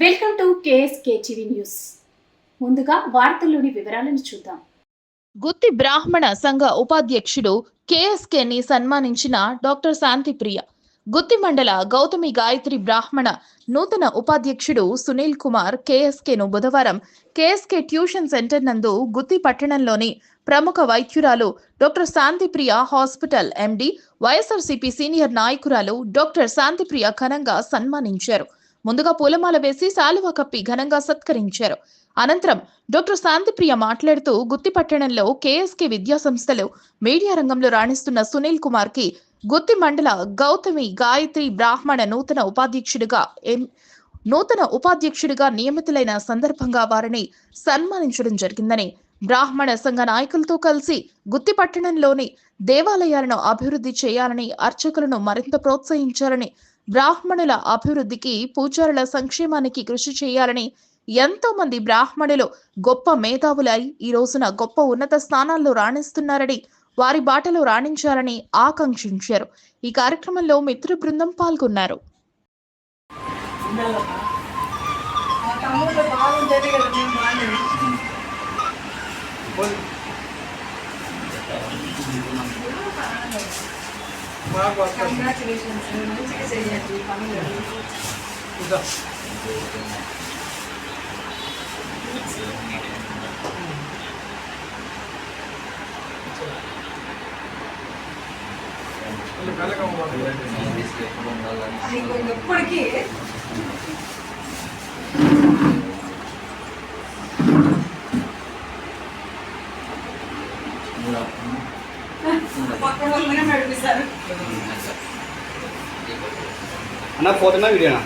Welcome to KSK TV news. ముందుగా వార్తల్లోని వివరాలను చూద్దాం. గుత్తి బ్రాహ్మణ సంఘ ఉపాధ్యక్షుడు కేఎస్కేని సన్మానించిన డాక్టర్ శాంతిప్రియ గుత్తి మండల గౌతమి గాయత్రి బ్రాహ్మణ నూతన ఉపాధ్యక్షుడు సునీల్ కుమార్ కేఎస్కేను బుధవారం కేఎస్కే ట్యూషన్ సెంటర్ నందు గుత్తి పట్టణంలోని ప్రముఖ వైద్యురాలు doctor Shantipriya hospital MD YSRCP senior నాయకురాలు డాక్టర్ శాంతిప్రియ ఘనంగా సన్మానించారు. ముందుగా పూలమాల వేసి శాలువ కప్పి ఘనంగా సత్కరించారు. అనంతరం డాక్టర్ శాంతిప్రియ మాట్లాడుతూ గుత్తి పట్టణంలో కేఎస్కే విద్యా సంస్థలు మీడియా రంగంలో రాణిస్తున్న సునీల్ కుమార్కి గుత్తి మండల గౌతమి గాయత్రి బ్రాహ్మణ నూతన ఉపాధ్యక్షుడిగా నూతన ఉపాధ్యక్షుడిగా నియమితులైన సందర్భంగా వారిని సన్మానించడం జరిగిందని బ్రాహ్మణ సంఘ నాయకులతో కలిసి గుత్తి పట్టణంలోని దేవాలయాలను అభివృద్ధి చేయాలని అర్చకులను మరింత ప్రోత్సహించాలని బ్రాహ్మణుల అభివృద్ధికి పూజారుల సంక్షేమానికి కృషి చేయాలని ఎంతో మంది బ్రాహ్మణులు గొప్ప మేధావులై ఈ రోజున గొప్ప ఉన్నత స్థానాల్లో రాణిస్తున్నారని వారి బాటలో రాణించాలని ఆకాంక్షించారు. ఈ కార్యక్రమంలో మిత్ర బృందం పాల్గొన్నారు. కంగ్రాచులేషన్స్ మంచిగా చేయండి పనులు అది ఇంకొక ఎప్పటికీ పక్కన వాళ్ళనే నడిపిస్తారు అన్న పోతున్నా వీడియోనా